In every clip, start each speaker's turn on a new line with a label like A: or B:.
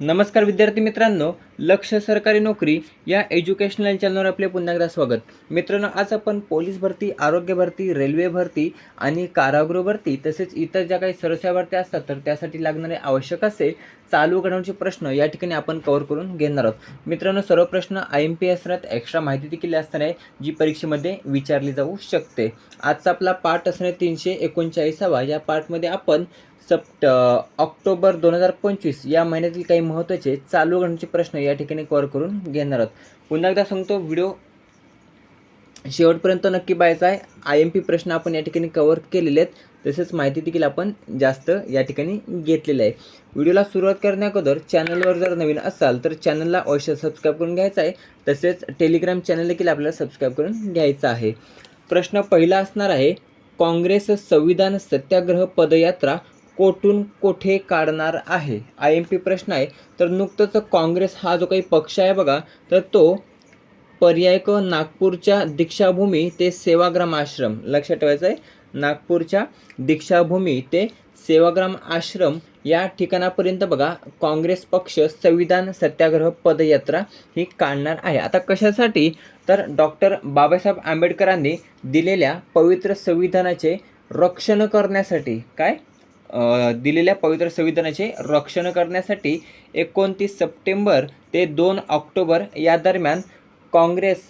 A: नमस्कार विद्यार्थी मित्रांनो लक्ष सरकारी नोकरी या एज्युकेशनल चॅनलवर आपले पुन्हा एकदा स्वागत. मित्रांनो आज आपण पोलीस भरती आरोग्य भरती रेल्वे भरती आणि कारागृह भरती तसेच इतर ज्या काही सरस्या भरत्या असतात तर त्यासाठी लागणारे आवश्यक असेल चालू घडवण्याचे प्रश्न या ठिकाणी आपण कव्हर करून घेणार आहोत. मित्रांनो सर्व प्रश्न आय एम पी असण्यात एक्स्ट्रा माहिती देखील असणार आहे जी परीक्षेमध्ये विचारली जाऊ शकते. आजचा आपला पाठ असणार आहे तीनशे एकोणचाळीसावा. या पाठमध्ये आपण सप्ट ऑक्टोबर दोन हजार पंचवीस या महिन्यातील काही महत्त्वाचे चालू घडण्याचे प्रश्न या ठिकाणी कव्हर करून घेणार आहोत. पुन्हा एकदा सांगतो व्हिडिओ शेवटपर्यंत नक्की पाहायचा आहे. आय एम पी प्रश्न आपण या ठिकाणी कव्हर केलेले आहेत. तसेच माहिती देखील आपण जास्त या ठिकाणी घेतलेली आहे. व्हिडिओला सुरुवात करण्याअगोदर चॅनलवर जर नवीन असाल तर चॅनलला अवश्य सबस्क्राईब करून घ्यायचं आहे. तसेच टेलिग्राम चॅनल देखील आपल्याला सबस्क्राईब करून घ्यायचा आहे. प्रश्न पहिला असणार आहे काँग्रेस संविधान सत्याग्रह पदयात्रा कोठून कोठे काढणार आहे? आय एम पी प्रश्न आहे. तर नुकतंच काँग्रेस हा जो काही पक्ष आहे बघा तर तो पर्याय क नागपूरच्या दीक्षाभूमी ते सेवाग्राम आश्रम. लक्षात ठेवायचं आहे नागपूरच्या दीक्षाभूमी ते सेवाग्राम आश्रम या ठिकाणापर्यंत बघा काँग्रेस पक्ष संविधान सत्याग्रह पदयात्रा ही काढणार आहे. आता कशासाठी? तर डॉक्टर बाबासाहेब आंबेडकरांनी दिलेल्या पवित्र संविधानाचे रक्षण करण्यासाठी. काय? दिलेल्या पवित्र संविधानाचे रक्षण करण्यासाठी एकोणतीस सप्टेंबर ते दोन ऑक्टोबर या दरम्यान काँग्रेस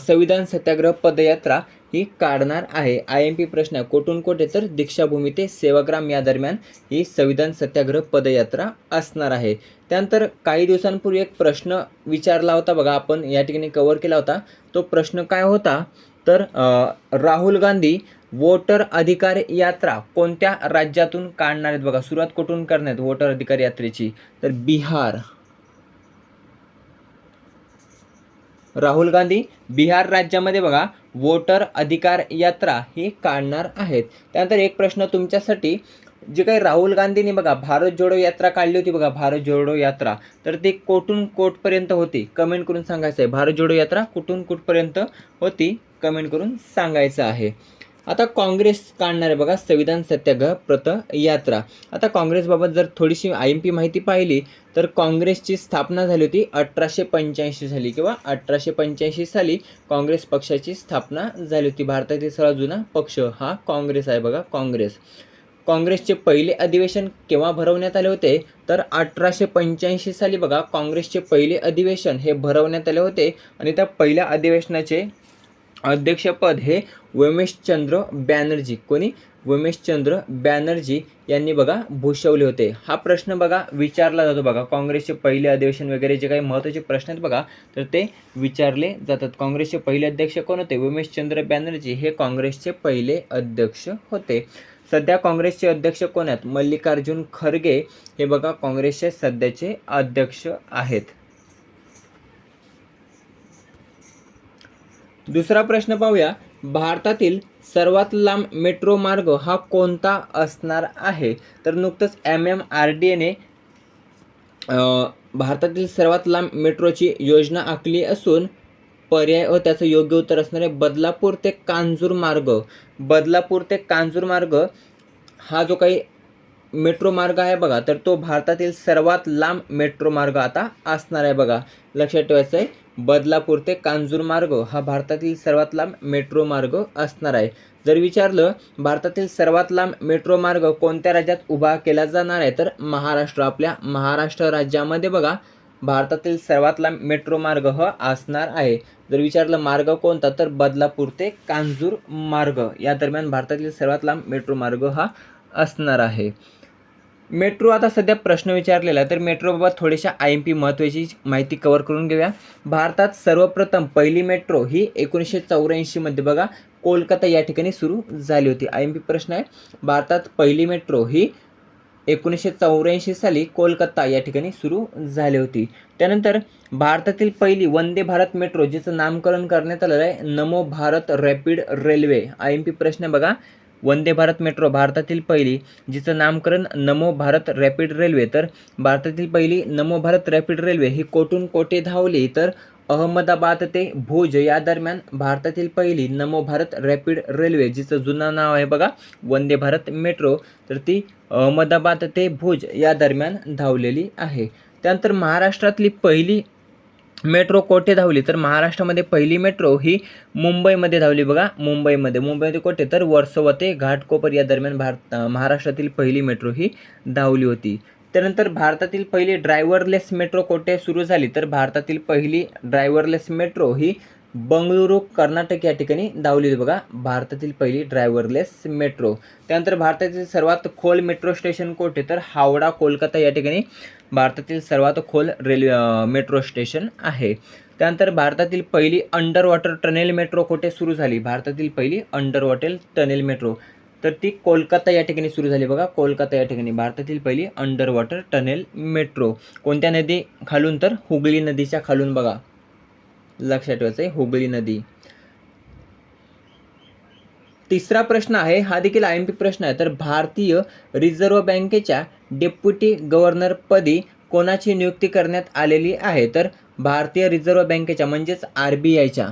A: संविधान सत्याग्रह पदयात्रा ही काढणार आहे. आय एम पी प्रश्न आहे कोठून कोठे तर दीक्षाभूमी ते सेवाग्राम या दरम्यान ही संविधान सत्याग्रह पदयात्रा असणार आहे. त्यानंतर काही दिवसांपूर्वी एक प्रश्न विचारला होता बघा आपण या ठिकाणी कव्हर केला होता. तो प्रश्न काय होता? तर राहुल गांधी वोटर अधिकार यात्रा कोणत्या राज्यातून काढणार आहेत बघा? सुरुवात कुठून करण्यात वोटर अधिकार यात्रेची? तर बिहार. राहुल गांधी बिहार राज्यामध्ये बघा वोटर अधिकार यात्रा ही काढणार आहेत. त्यानंतर एक प्रश्न तुमच्यासाठी जे काही राहुल गांधींनी बघा भारत जोडो यात्रा काढली होती बघा भारत जोडो यात्रा. तर ती कोठून कोठपर्यंत होती? कमेंट करून सांगायचं आहे भारत जोडो यात्रा कुठून कुठपर्यंत होती? कमेंट करून सांगायचं आहे. आता काँग्रेस काढणार आहे बघा संविधान सत्याग्रह प्रत यात्रा. आता काँग्रेसबाबत जर थोडीशी आय एम पी माहिती पाहिली तर काँग्रेसची स्थापना झाली होती अठराशे पंच्याऐंशी साली किंवा अठराशे पंच्याऐंशी साली काँग्रेस पक्षाची स्थापना झाली होती. भारतातील सर्वात जुना पक्ष हा काँग्रेस आहे बघा काँग्रेस. काँग्रेसचे पहिले अधिवेशन केव्हा भरवण्यात आले होते? तर अठराशे पंच्याऐंशी साली बघा काँग्रेसचे पहिले अधिवेशन हे भरवण्यात आले होते. आणि त्या पहिल्या अधिवेशनाचे अध्यक्षपद हे उमेशचंद्र बॅनर्जी. कोणी? उमेशचंद्र बॅनर्जी यांनी बघा भूषवले होते. हा प्रश्न बघा विचारला जातो बघा. काँग्रेसचे पहिले अधिवेशन वगैरे जे काही महत्त्वाचे प्रश्न आहेत बघा तर ते विचारले जातात. काँग्रेसचे पहिले अध्यक्ष कोण होते? उमेशचंद्र बॅनर्जी हे काँग्रेसचे पहिले अध्यक्ष होते. सध्या काँग्रेसचे अध्यक्ष कोण आहेत? मल्लिकार्जुन खरगे हे बघा काँग्रेसचे सध्याचे अध्यक्ष आहेत. दुसरा प्रश्न पाहूया. भारतातील सर्वात लांब मेट्रो मार्ग हा कोणता असणार आहे? तर नुकतंच एम एम आर डी एने भारतातील सर्वात लांब मेट्रोची योजना आखली असून पर्याय व त्याचं योग्य उत्तर असणार आहे बदलापूर ते कांजूर मार्ग. बदलापूर ते कांजूर मार्ग हा जो काही मेट्रो मार्ग आहे बघा तर तो भारतातील सर्वात लांब मेट्रो मार्ग आता असणार आहे बघा. लक्षात ठेवायचं आहे बदलापूर ते कांजूर मार्ग हा भारतातील सर्वात लांब मेट्रो मार्ग असणार आहे. जर विचारलं भारतातील सर्वात लांब मेट्रो मार्ग कोणत्या राज्यात उभा केला जाणार आहे? तर महाराष्ट्र. आपल्या महाराष्ट्र राज्यामध्ये बघा भारतातील सर्वात लांब मेट्रो मार्ग हा असणार आहे. जर विचारलं मार्ग कोणता? तर बदलापूर ते कांजूर मार्ग. या दरम्यान भारतातील सर्वात लांब मेट्रो मार्ग हा असणार आहे. मेट्रो आता सध्या प्रश्न विचारलेला आहे. तर मेट्रोबाबत थोडीशा आय एम पी महत्त्वाची माहिती कव्हर करून घेऊया. भारतात सर्वप्रथम पहिली मेट्रो ही एकोणीसशे चौऱ्याऐंशीमध्ये बघा कोलकाता या ठिकाणी सुरू झाली होती. आय एम पी प्रश्न आहे. भारतात पहिली मेट्रो ही एकोणीसशे चौऱ्याऐंशी साली कोलकाता या ठिकाणी सुरू झाली होती. त्यानंतर भारतातील पहिली वंदे भारत मेट्रो जिचं नामकरण करण्यात आलेलं आहे Namo Bharat rapid railway. I M P प्रश्न बघा. वंदे भारत मेट्रो भारतातील पहिली जिचं नामकरण नमो भारत रॅपिड रेल्वे. तर भारतातील पहिली नमो भारत रॅपिड रेल्वे ही कोठून कोठे धावली. तर अहमदाबाद ते भुज या दरम्यान भारतातील पहिली नमो भारत रॅपिड रेल्वे जिचं जुनं नाव आहे बघा वंदे भारत मेट्रो तर ती अहमदाबाद ते भुज या दरम्यान धावलेली आहे. त्यानंतर महाराष्ट्रातली पहिली मेट्रो कोठे धावली? तर महाराष्ट्रामध्ये पहिली मेट्रो ही मुंबईमध्ये धावली बघा मुंबईमध्ये. मुंबईमध्ये कोठे? तर वर्सोवा ते घाटकोपर या दरम्यान भारत महाराष्ट्रातील पहिली मेट्रो ही धावली होती. त्यानंतर भारतातील पहिली ड्रायव्हरलेस मेट्रो कोठे सुरू झाली? तर भारतातील पहिली ड्रायव्हरलेस मेट्रो ही बंगळुरू कर्नाटक या ठिकाणी धावली होती बघा. भारतातील पहिली ड्रायव्हरलेस मेट्रो त्यानंतर भारतातील सर्वात खोल मेट्रो स्टेशन कोठे? तर हावडा कोलकाता या ठिकाणी भारतातील सर्वात खोल रेल्वे मेट्रो स्टेशन आहे. त्यानंतर भारतातील पहिली अंडर वॉटर टनेल मेट्रो कोठे? सुरू झाली. भारतातील पहिली अंडर वॉटर टनेल मेट्रो तर ती कोलकाता या ठिकाणी सुरू झाली बघा. कोलकाता या ठिकाणी भारतातील पहिली अंडर वॉटर टनेल मेट्रो कोणत्या नदी खालून? तर हुगली नदीच्या खालून बघा. लक्षात ठेवायचं आहे हुगळी नदी. तिसरा प्रश्न आहे हा देखील आय एम पी प्रश्न आहे तर भारतीय रिझर्व्ह बँकेच्या डेप्युटी गव्हर्नरपदी कोणाची नियुक्ती करण्यात आलेली आहे? तर भारतीय रिझर्व्ह बँकेच्या म्हणजेच आर बी आयच्या.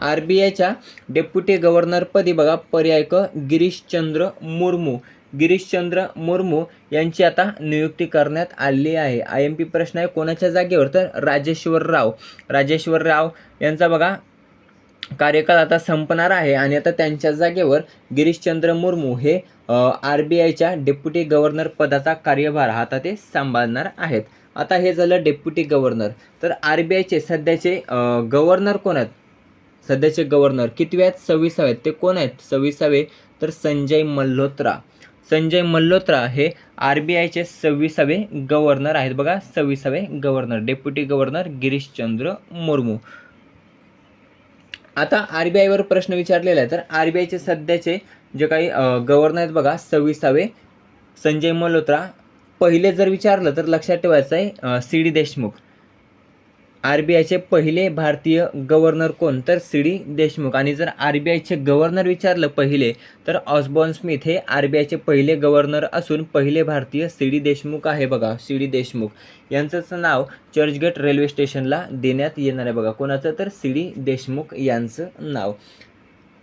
A: आर बी आयच्या डेप्युटी गव्हर्नरपदी बघा पर्याय क गिरीशचंद्र मुर्मू. गिरीशचंद्र मुर्मू यांची आता नियुक्ती करण्यात आली आहे. आय एम पी प्रश्न आहे कोणाच्या जागेवर? तर राजेश्वर राव. राजेश्वर राव यांचा बघा कार्यकाळ आता संपणार आहे आणि आता त्यांच्या जागेवर गिरीशचंद्र मुर्मू हे आर बी आयच्या डेप्युटी गव्हर्नर पदाचा कार्यभार हा आता ते सांभाळणार आहेत. आता हे झालं डेप्युटी गव्हर्नर. तर आर बी आयचे सध्याचे गव्हर्नर कोण आहेत? सध्याचे गव्हर्नर कितवे आहेत? सव्वीसावे आहेत. ते कोण आहेत? सव्वीसावे तर संजय मल्होत्रा. संजय मल्होत्रा हे आर बी आयचे सव्वीसावे गव्हर्नर आहेत. बघा सव्वीसावे governor deputy governor Girish Chandra Murmu. आता आर बी आयवर प्रश्न विचारलेला आहे. तर आर बी आयचे सध्याचे जे काही गव्हर्नर आहेत बघा सव्वीसावे संजय मल्होत्रा. पहिले जर विचारलं तर लक्षात ठेवायचं आहे C D Deshmukh. R B आयचे पहिले भारतीय गव्हर्नर कोण? तर सी डी देशमुख. आणि जर आर बी आयचे गव्हर्नर विचारलं पहिले तर ऑसबॉर्न स्मिथ हे आर बी आयचे पहिले गव्हर्नर असून पहिले भारतीय सी डी देशमुख आहे बघा. C D Deshmukh. यांचंच नाव चर्चगेट रेल्वे स्टेशनला देण्यात येणार आहे बघा. कोणाचं? तर सी डी देशमुख यांचं नाव.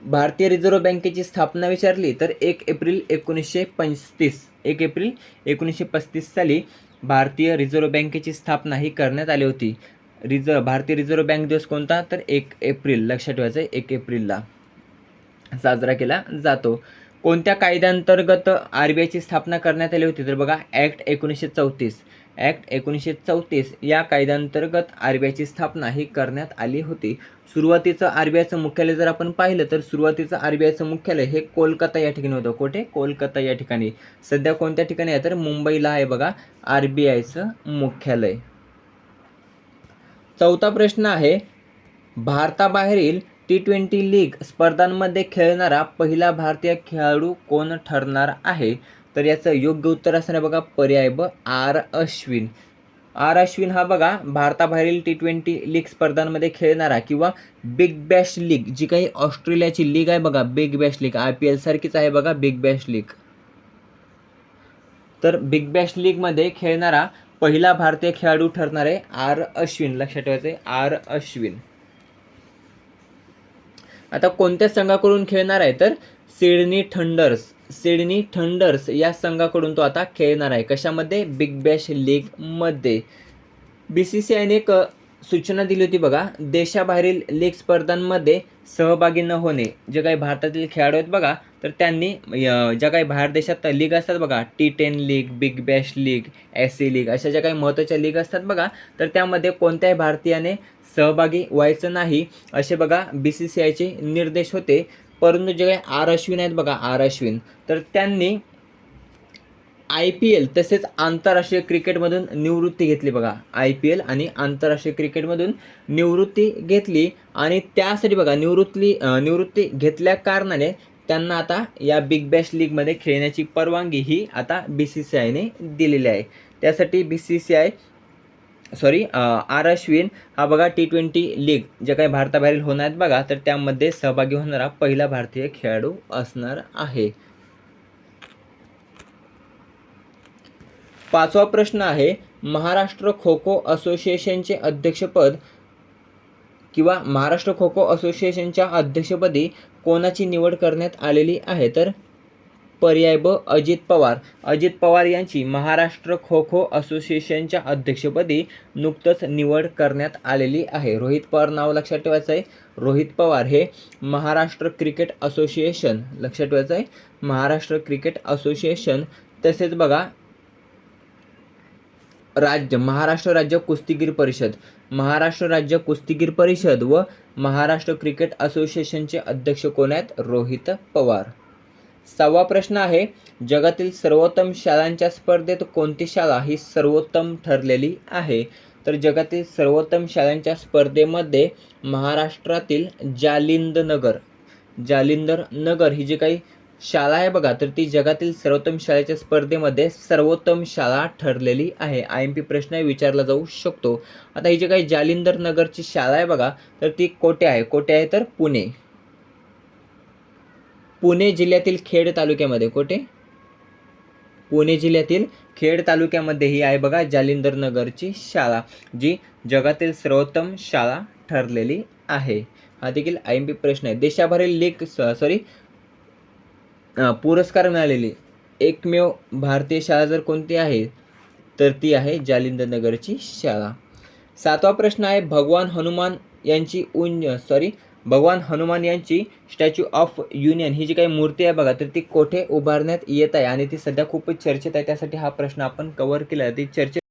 A: भारतीय रिझर्व्ह बँकेची स्थापना विचारली तर एक एप्रिल एकोणीसशे पस्तीस एक एप्रिल एकोणीसशे पस्तीस साली भारतीय रिझर्व्ह बँकेची स्थापना ही करण्यात आली होती. रिझर्व भारतीय रिझर्व्ह बँक दिवस कोणता? तर एक एप्रिल लक्षात ठेवायचं आहे एक एप्रिलला साजरा केला जातो. कोणत्या कायद्याअंतर्गत आर बी आयची स्थापना करण्यात आली होती? तर बघा ॲक्ट एकोणीसशे चौतीस. ॲक्ट एकोणीसशे चौतीस या कायद्याअंतर्गत आर बी आयची स्थापना ही करण्यात आली होती. सुरुवातीचं आर बी आयचं मुख्यालय जर आपण पाहिलं तर सुरुवातीचं आर बी आयचं मुख्यालय हे कोलकाता या ठिकाणी होतं. कोठे? कोलकाता या ठिकाणी. सध्या कोणत्या ठिकाणी आहे? तर मुंबईला आहे बघा आर बी आयचं मुख्यालय. चौथा प्रश्न आहे भारताबाहेरील टी ट्वेंटी लीग स्पर्धांमध्ये खेळणारा पहिला भारतीय खेळाडू कोण ठरणार आहे? तर याचं योग्य उत्तर असणार बघा पर्याय ब आर अश्विन. आर अश्विन हा बघा भारताबाहेरील टी ट्वेंटी लीग स्पर्धांमध्ये खेळणारा किंवा बिग बॅश लीग जी काही ऑस्ट्रेलियाची लीग आहे बघा Big Bash League I P L सारखीच आहे बघा बिग बॅश लीग. तर बिग बॅश लीगमध्ये खेळणारा पहिला भारतीय खेळाडू ठरणार आहे आर अश्विन. लक्षात ठेवायचं आहे आर अश्विन. आता कोणत्या संघाकडून खेळणार आहे? तर सिडनी थंडर्स. सिडनी थंडर्स या संघाकडून तो आता खेळणार आहे. कशामध्ये? बिग बॅश लीगमध्ये. बी सी सी आयने एक सूचना दिली होती बघा देशाबाहेरील लीग स्पर्धांमध्ये सहभागी न होणे जे काही भारतातील खेळाडू आहेत बघा तर त्यांनी ज्या काही बाहेर देशात लीग असतात बघा T ten league Big Bash League S C league अशा ज्या काही महत्त्वाच्या लीग असतात बघा तर त्यामध्ये कोणत्याही भारतीयाने सहभागी व्हायचं नाही असे बघा बी सी सी आयचे निर्देश होते. परंतु जे काही आर अश्विन आहेत बघा आर अश्विन तर त्यांनी आय पी एल तसेच आंतरराष्ट्रीय क्रिकेटमधून निवृत्ती घेतली बघा. आय पी एल आणि आंतरराष्ट्रीय क्रिकेटमधून निवृत्ती घेतली आणि त्यासाठी बघा निवृत्ती निवृत्ती घेतल्या कारणाने त्यांना आता या बिग बॅश लीगमध्ये खेळण्याची परवानगी ही आता बी सी सी आयने दिलेली आहे. त्यासाठी B C C I sorry R Ashwin हा बघा टी ट्वेंटी लीग जे काही भारताबाहेरील होणार आहेत बघा तर त्यामध्ये सहभागी होणारा पहिला भारतीय खेळाडू असणार आहे. पाचवा प्रश्न आहे महाराष्ट्र खो खो असोसिएशनचे अध्यक्षपद किंवा महाराष्ट्र खो खो असोसिएशनच्या अध्यक्षपदी कोणाची निवड करण्यात आलेली आहे? तर पर्याय ब अजित पवार. अजित पवार यांची महाराष्ट्र खो खो असोसिएशनच्या अध्यक्षपदी नुकतंच निवड करण्यात आलेली आहे. रोहित पवार नाव लक्षात ठेवायचं आहे रोहित पवार हे महाराष्ट्र क्रिकेट असोसिएशन. लक्षात ठेवायचं आहे महाराष्ट्र क्रिकेट असोसिएशन. तसेच बघा राज्य महाराष्ट्र राज्य कुस्तीगीर परिषद. महाराष्ट्र राज्य कुस्तीगीर परिषद व महाराष्ट्र क्रिकेट असोसिएशनचे अध्यक्ष कोण आहेत? रोहित पवार. सहावा प्रश्न आहे जगातील सर्वोत्तम शाळांच्या स्पर्धेत कोणती शाळा ही सर्वोत्तम ठरलेली आहे? तर जगातील सर्वोत्तम शाळांच्या स्पर्धेमध्ये महाराष्ट्रातील जालिंद नगर जालिंदर नगर ही जी काही शाळा आहे बघा तर ती जगातील सर्वोत्तम शाळेच्या स्पर्धेमध्ये सर्वोत्तम शाळा ठरलेली आहे. आय एम पी प्रश्न विचारला जाऊ शकतो. आता ही जी काही जालिंदर नगरची शाळा आहे बघा तर ती कोठे आहे? कोठे आहे तर पुणे. पुणे जिल्ह्यातील खेड तालुक्यामध्ये कोठे? पुणे जिल्ह्यातील खेड तालुक्यामध्ये ही आहे बघा जालिंदर नगरची शाळा जी जगातील सर्वोत्तम शाळा ठरलेली आहे. हा देखील आय एम पी प्रश्न आहे. देशाभरील लीग सॉरी पुरस्कार मिळालेली. एकमेव भारतीय शाळा जर कोणती आहे तर ती आहे जालिंदर नगरची शाळा. सातवा प्रश्न आहे भगवान हनुमान यांची उंज सॉरी भगवान हनुमान यांची स्टॅच्यू ऑफ युनियन ही जी काही मूर्ती आहे बघा तर ती कोठे उभारण्यात येत आहे? आणि ती सध्या खूपच चर्चेत आहे त्यासाठी हा प्रश्न आपण कव्हर केला ती चर्चेत